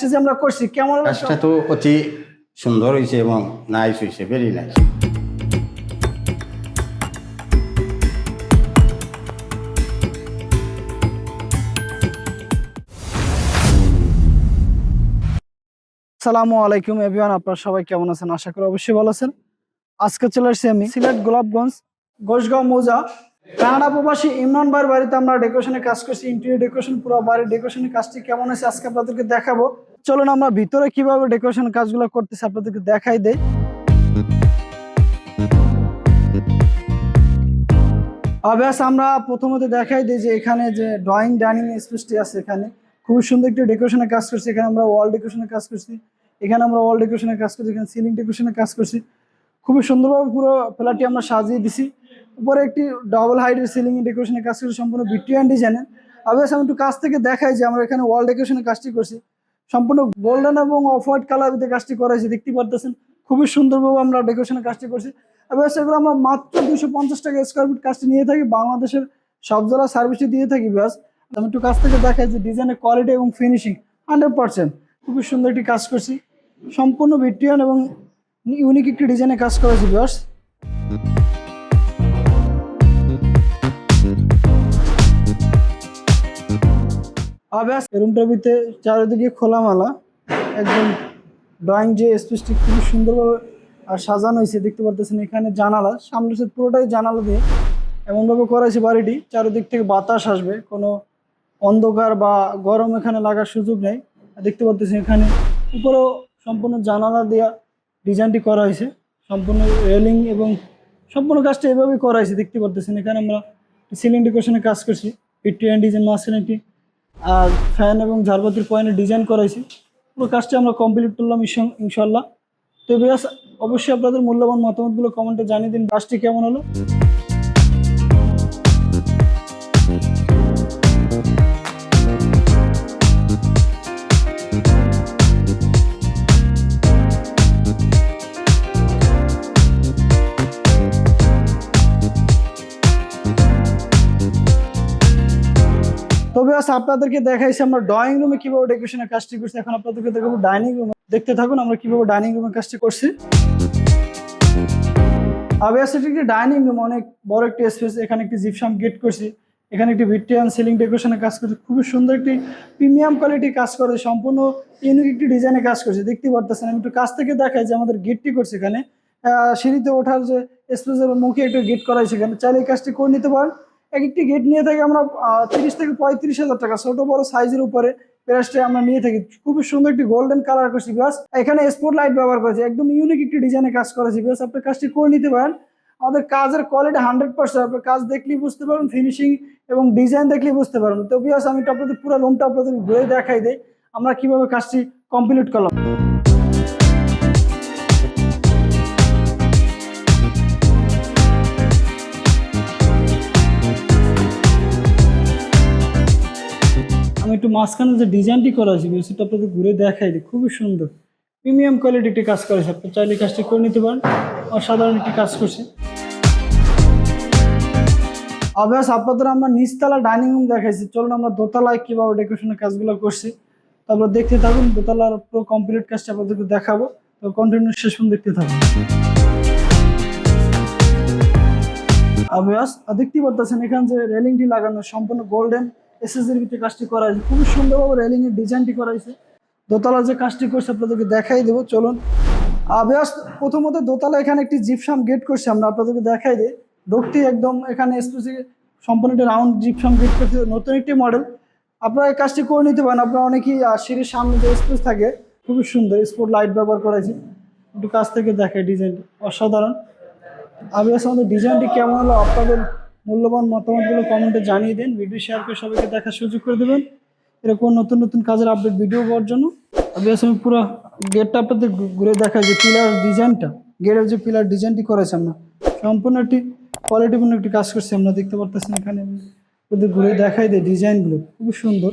কাজটা যে আমরা করছি কেমন কাজটা তো অতি সুন্দর হয়েছে এবং নাইস হয়েছে ভেরি নাইস সালামু আলাইকুম এভরিওয়ান আপনারা সবাই কেমন আছেন? আশা করি অবশ্যই ভালো আছেন। আজকে চলে আসছি আমি সিলেট গোলাপগঞ্জ গোসগাঁও মৌজা কানাডা প্রবাসী ইমরান ভাইয়ের বাড়িতে আমরা ডেকোরেশনের কাজ করছি ইন্টেরিয়র ডেকোরেশন পুরো বাড়ির ডেকোরেশনের কাজটি কেমন হয়েছে আজকে আপনাদেরকে দেখাবো। চলুন আমরা ভিতরে কীভাবে ডেকোরেশনের কাজগুলো করতেছি আপনাদেরকে দেখাই দেই। অভ্যাস আমরা প্রথমত দেখাই দিই যে এখানে যে ড্রয়িং ডাইনিং স্পেসটি আছে এখানে। খুবই সুন্দর একটি ডেকোরেশনের কাজ করছি, এখানে আমরা ওয়াল ডেকোরেশনের কাজ করছি, এখানে আমরা ওয়াল ডেকোরেশনের কাজ করছি, এখানে সিলিং ডেকোরেশনের কাজ করছি। খুবই সুন্দরভাবে পুরো ফ্ল্যাটটি আমরা সাজিয়ে দিছি। উপরে একটি ডাবল হাইটের সিলিং ডেকোরেশনের কাজ করছি সম্পূর্ণ ভিক্টোরিয়ান ডিজাইনের অবশ্য আমি একটু কাছ থেকে দেখাই যে আমরা এখানে ওয়াল ডেকোরেশনের কাজটি করছি। সম্পূর্ণ গোল্ডেন এবং অফ হোয়াইট কালার ভিতরে কাজটি করাইছি দেখতে পারতেছেন? খুবই সুন্দরভাবে আমরা ডেকোরেশনের কাজটি করছি। এবার সেগুলো আমরা মাত্র দুশো পঞ্চাশ টাকা স্কোয়ার ফিট কাজটি নিয়ে থাকি, বাংলাদেশের সব জেলার সার্ভিসটি দিয়ে থাকি, ব্যাস। আমি একটু কাছ থেকে দেখাই যে ডিজাইনের কোয়ালিটি এবং ফিনিশিং হান্ড্রেড পার্সেন্ট খুবই সুন্দর একটি কাজ করছি। সম্পূর্ণ ভিক্টোরিয়ান এবং ইউনিক একটি ডিজাইনে কাজ করেছি ব্যাস। আবাস রুমটার ভিতরে চারিদিকে খোলামালা। একদম ড্রয়িং যে স্পেসটি খুবই সুন্দরভাবে আর সাজানো হয়েছে, দেখতে পারতেছেন এখানে জানালা। সামনে সে পুরোটাই জানালা দিয়ে এমনভাবে করা হয়েছে বাড়িটি। চারিদিক থেকে বাতাস আসবে, কোনো অন্ধকার বা গরম এখানে লাগার সুযোগ নেই। দেখতে পারতেছেন এখানে উপরেও সম্পূর্ণ জানালা দেওয়া ডিজাইনটি করা হয়েছে। সম্পূর্ণ রেলিং এবং সম্পূর্ণ কাজটা এভাবেই করা হয়েছে। দেখতে পারতেছেন এখানে আমরা সিলিং ডেকোরেশনের কাজ করছি। ভিক্টোরিয়ান ডিজাইন মাঝখানে একটি আর ফ্যান এবং ঝাড়বাতির পয়েন্টে ডিজাইন করাইছি। পুরো কাজটি আমরা কমপ্লিট করলাম ইনশা- ইনশাল্লাহ। তো বিয়াস অবশ্যই আপনাদের মূল্যবান মতামতগুলো কমেন্টে জানিয়ে দিন। কাজটি কেমন হলো? তবে আপনাদেরকে দেখাইছি আমরা ড্রয়িং রুমে কীভাবে ডেকোরেশনের কাজটি করছি। এখন আপনাদেরকে দেখাবো ডাইনিং রুমে দেখতে থাকুন, আমরা কীভাবে ডাইনিং রুমের কাজটি করছি। আবিয়াস একটি ডাইনিং রুম অনেক বড় একটি স্পেস এখানে একটি জিপসাম গেট করছি। এখানে একটি ভিক্টোরিয়ান সিলিং ডেকোরেশনের কাজ করছি। খুবই সুন্দর একটি প্রিমিয়াম কোয়ালিটির কাজ করে সম্পূর্ণ ইউনিক একটি ডিজাইনে কাজ করছে। দেখতে পারতেছেন, আমি একটু কাছ থেকে দেখাই যে আমাদের গেটটি করছে এখানে। সিঁড়িতে ওঠার যে স্পেসের মুখে একটু গেট করা হয়েছে এখানে। চাইলে এই কাজটি করে নিতে পারেন। এক একটি গেট নিয়ে থাকি আমরা তিরিশ থেকে পঁয়ত্রিশ হাজার টাকা। ছোট বড় সাইজের উপরে প্রাইসটা আমরা নিয়ে থাকি। খুবই সুন্দর একটি গোল্ডেন কালার করছি গাছ এখানে স্পট লাইট ব্যবহার করেছি। একদম ইউনিক একটি ডিজাইনে কাজ করেছি গাছ আপনি কাজটি করে নিতে পারেন। আমাদের কাজের কোয়ালিটি হান্ড্রেড পার্সেন্ট আপনি কাজ দেখলেই বুঝতে পারবেন ফিনিশিং এবং ডিজাইন দেখলেই বুঝতে পারবেন। তো বিয়াস আমি আপনাদের পুরো রুমটা আপনাদের ঘুরে দেখাই দিই। আমরা কীভাবে কাজটি কমপ্লিট করলাম। মাঝখানে যে ডিজাইনটি করা আছে সেটা আপনাদের ঘুরে দেখাই দিই। খুবই সুন্দর। প্রিমিয়াম কোয়ালিটি একটি কাজ করেছে আপনি চাইলে কাজটি করে নিতে পারেন। অসাধারণ একটি কাজ করছে। অভ্যাস আপনাদের আমরা নিচতলা ডাইনিং রুম দেখাইছি। চলুন আমরা দোতলায় কীভাবে ডেকোরেশনের কাজগুলো করছি। তারপর দেখতে থাকুন, দোতলার পুরো কমপ্লিট কাজটা আপনাদেরকে দেখাবো। তো কন্টিনিউ পর্যন্ত দেখতে থাকুন। অভ্যাস দেখতে পারতেছেন এখানে যে রেলিংটি লাগানো সম্পূর্ণ গোল্ডেন এসএসের ভিতরে কাজটি করা হয়েছে খুবই সুন্দরভাবে রেলিং এর ডিজাইনটি করা হয়েছে দোতলা যে কাজটি করছে, আপনাদেরকে দেখাই দেবো, চলুন। আবেশ প্রথমত দোতলা এখানে একটি জিপসাম গেট করছে, আমরা আপনাদেরকে দেখাই দিই। ঢুকতে একদম এখানে স্পেসিফিক সম্পূর্ণ একটি রাউন্ড জিপসাম গেট করছে, নতুন একটি মডেল আপনারা এই কাজটি করে নিতে পারেন, আপনারা অনেকেই সিঁড়ির সামনে যে স্পেস থাকে, খুবই সুন্দর স্পট লাইট ব্যবহার করেছি একটু কাছ থেকে দেখাই ডিজাইনটি অসাধারণ। আবিয়াস আমাদের ডিজাইনটি কেমন হলো, আপনাদের মূল্যবান মতামতগুলো কমেন্টে জানিয়ে দেন ভিডিও শেয়ার করে সবাইকে দেখার সুযোগ করে দেবেন। এরকম নতুন নতুন কাজের আপডেট ভিডিও পাওয়ার জন্য। আমি পুরো গেটটা আপনাদের ঘুরে দেখা যে পিলার ডিজাইনটা গেটের যে পিলার ডিজাইনটি করেছে আমরা, সম্পূর্ণ একটি কোয়ালিটিপূর্ণ একটি কাজ করছি, আমরা দেখতে পারতেছেন এখানে। ঘুরে দেখাই দেয় ডিজাইনগুলো খুবই সুন্দর।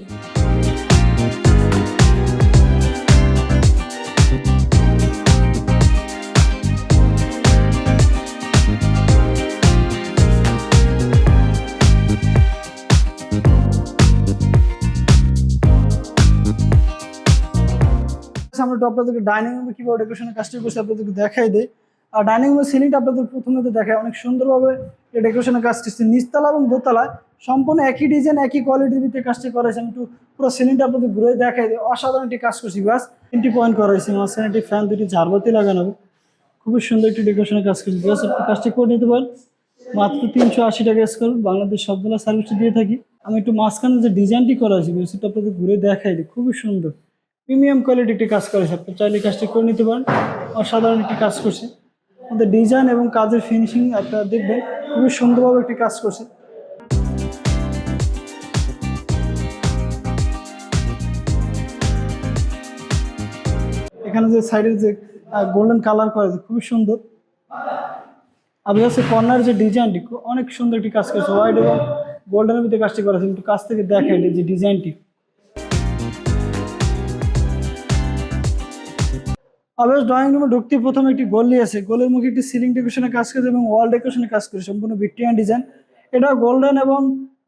একটু আপনাদেরকে ডাইনিং রুমে কীভাবে ডেকোরেশনের কাজটি করছে আপনাদেরকে দেখাই দেয় আর ডাইনিং রুমের সিলিংটা আপনাদের প্রথমে তো দেখায় অনেক সুন্দরভাবে এই ডেকোরেশনের কাজ করছে। নিচতলা এবং দোতলায় সম্পূর্ণ একই ডিজাইন একই কোয়ালিটির ভিতরে কাজটি করা হয়েছে। আমি একটু পুরো সিলিংটা আপনাদের ঘুরে দেখাই দিই। অসাধারণ একটি কাজ করছি বাস তিনটি পয়েন্ট করা হয়েছে। মাঝখানে একটি ফ্যান দুটি ঝাড়বাতি লাগানো হবে। খুবই সুন্দর একটি ডেকোরেশনের কাজ করছি বাস আপনি কাজটি করে নিতে পারেন। মাত্র তিনশো আশি টাকা স্কোয়ার বাংলাদেশ সবগুলা সার্ভিসটি দিয়ে থাকি। আমি একটু মাঝখানে যে ডিজাইনটি করা হয়েছে সেটা আপনাদের ঘুরে দেখাই দিই। খুবই সুন্দর। প্রিমিয়াম কোয়ালিটি একটি কাজ করেছে আপনি চাইলে কাজটি করে নিতে পারেন। অসাধারণ একটি কাজ করছে। আমাদের ডিজাইন এবং কাজের ফিনিশিং আপনারা দেখবেন। খুবই সুন্দরভাবে একটি কাজ করছে। এখানে যে সাইডের যে গোল্ডেন কালার করা খুবই সুন্দর। আপনি হচ্ছে কর্নার যে ডিজাইনটি অনেক সুন্দর একটি কাজ করেছে। হোয়াইট এবং গোল্ডেনের ভিতরে কাজটি করেছে একটু কাছ থেকে দেখাই যে ডিজাইনটি আবার ড্রয়িং রুমে ঢুকতে প্রথমে একটি গলি আছে গোলের মুখে একটি সিলিং ডেকোরেশনে কাজ করেছে এবং ওয়াল ডেকোরেশনে কাজ করেছে সম্পূর্ণ ভিক্টোরিয়ান ডিজাইন এটা গোল্ডেন এবং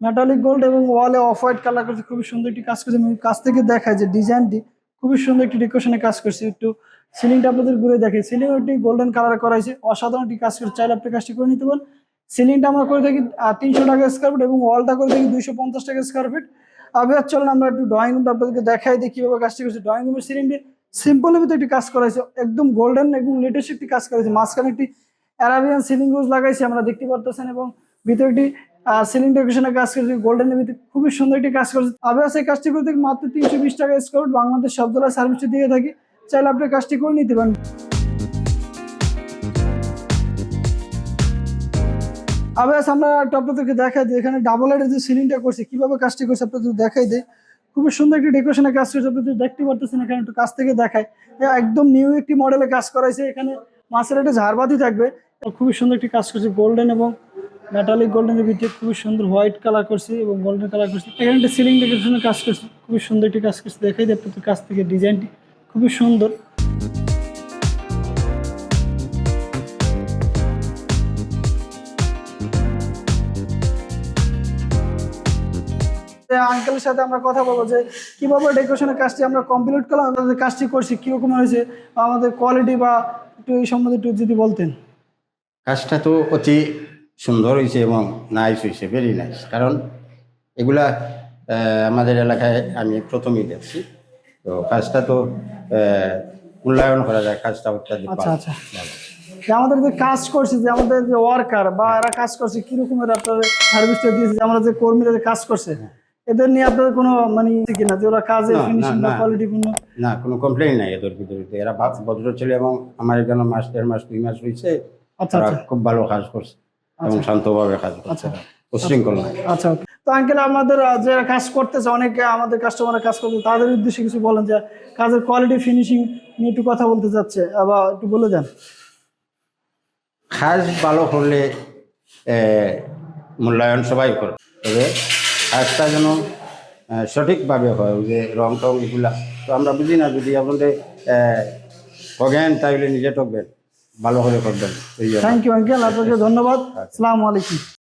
মেটালিক গোল্ড এবং ওয়ালে অফ হোয়াইট কালার করেছে খুবই সুন্দর একটি কাজ করেছে এবং কাছ থেকে দেখায় যে ডিজাইনটি খুবই সুন্দর একটি ডেকোরেশনে কাজ করছে। একটু সিলিংটা আপনাদের ঘুরে দেখে। সিলিং একটি গোল্ডেন কালার করা হয়েছে। অসাধারণ একটি কাজ করছে চাইলে আপনি কাজটি করে নিতে পারেন। সিলিংটা আমরা করে থাকি তিনশো টাকা স্কোয়ার ফিট এবং ওয়ালটা করে থাকি দুইশো পঞ্চাশ টাকা স্কোয়ার ফিট আবার চলেন আমরা একটু ড্রয়িং রুমটা আপনাদেরকে দেখাই দিই কীভাবে কাজটি করছে। ড্রয়িং রুমের সিলিংটি সিম্পলের ভিতরে একটি কাজ করা হয়েছে, একদম গোল্ডেন এবং লেটেস্ট একটি কাজ করা হয়েছে। মাঝখানে একটি অ্যারাবিয়ান সিলিং রোজ লাগাইছে আমরা দেখতে পারতেছেন, এবং ভিতরে একটি সিলিং ডেকোরেশনের কাজ করেছে গোল্ডেন ভিতরে খুবই সুন্দর একটি কাজ করেছে। আবার সেই কাজটি করতে মাত্র তিনশো বিশ টাকা স্কোয়ার বাংলাদেশ সব জেলায় সার্ভিসটি দিয়ে থাকি। চাইলে আপনি কাজটি করে নিতে পারেন। আবার আমরা একটু দেখাই দিই, এখানে ডাবল এর যে সিলিংটা করছে, কীভাবে কাজটি করছে, আপনাদের দেখাই দেয় খুবই সুন্দর একটি ডেকোরেশনের কাজ করেছে। আপনি দেখতে পারতেছেন এখানে, একটু কাছ থেকে দেখায়। একদম নিউ একটি মডেলে কাজ করাইছে। এখানে মাছের একটা ঝাড়বাতি থাকবে। খুবই সুন্দর একটি কাজ করছে। গোল্ডেন এবং মেটালিক গোল্ডেনের ভিতরে খুবই সুন্দর হোয়াইট কালার করছে এবং গোল্ডেন কালার করছে। এখানে একটা সিলিং ডেকোরেশনের কাজ করছে। খুবই সুন্দর একটি কাজ করছে। দেখাই দেখতে কাছ থেকে ডিজাইনটি খুবই সুন্দর। আঙ্কেলের সাথে আমরা কথা বলব যে কীভাবে ডেকোরেশনের কাজটি আমরা কমপ্লিট করলাম আমাদের কাজটি করছি কীরকম হয়েছে বা আমাদের কোয়ালিটি বা একটু এই সম্বন্ধে একটু যদি বলতেন। কাজটা তো অতি সুন্দর হয়েছে এবং নাইস হয়েছে ভেরি নাইস কারণ এগুলা আমাদের এলাকায় আমি প্রথমেই দেখছি। তো কাজটা তো মূল্যায়ন করা যায় কাজটা অত্যাধিক আচ্ছা আচ্ছা। যে আমাদের যে কাজ করছে যে আমাদের যে ওয়ার্কার বা এরা কাজ করছে কিরকমের আপনাদের সার্ভিসটা দিয়েছে যে আমরা যে কর্মীরা যে কাজ করছে এদের নিয়ে আপনাদের কোনো মানে ইয়ে কিনা যে ওরা কাজে ফিনিশিং বা কোয়ালিটি পূর্ণ না কোনো কমপ্লেন নাই এদের ভিতরে। এরা ভদ্র ছিল এবং আমার এখানে মাস দেড় মাস দুই মাস হয়েছে আচ্ছা আচ্ছা। খুব ভালো কাজ করছে এবং শান্তভাবে কাজ করছে। আচ্ছা। উশৃঙ্খল। আচ্ছা তো আঙ্কেল আমাদের আহ, যে কাজ করতেছে অনেকে আমাদের কাস্টমাররা কাজ করতে তাদের উদ্দেশ্যে কিছু বলেন যে কাজের কোয়ালিটি ফিনিশিং নিয়ে একটু কথা বলতে চাচ্ছে। আবার একটু বলে দেন। কাজ ভালো করলে এ, মূল্যায়ন সবাই করে। তবে কাজটা যেন সঠিকভাবে হয় ওই যে রং টং এগুলা। তো আমরা বুঝি না যদি আপনাদের কগেন তাইলে নিজে টকবেন ভালো করে করবেন থ্যাংক ইউ আঙ্কেল আপনাকে ধন্যবাদ। আসসালামু আলাইকুম।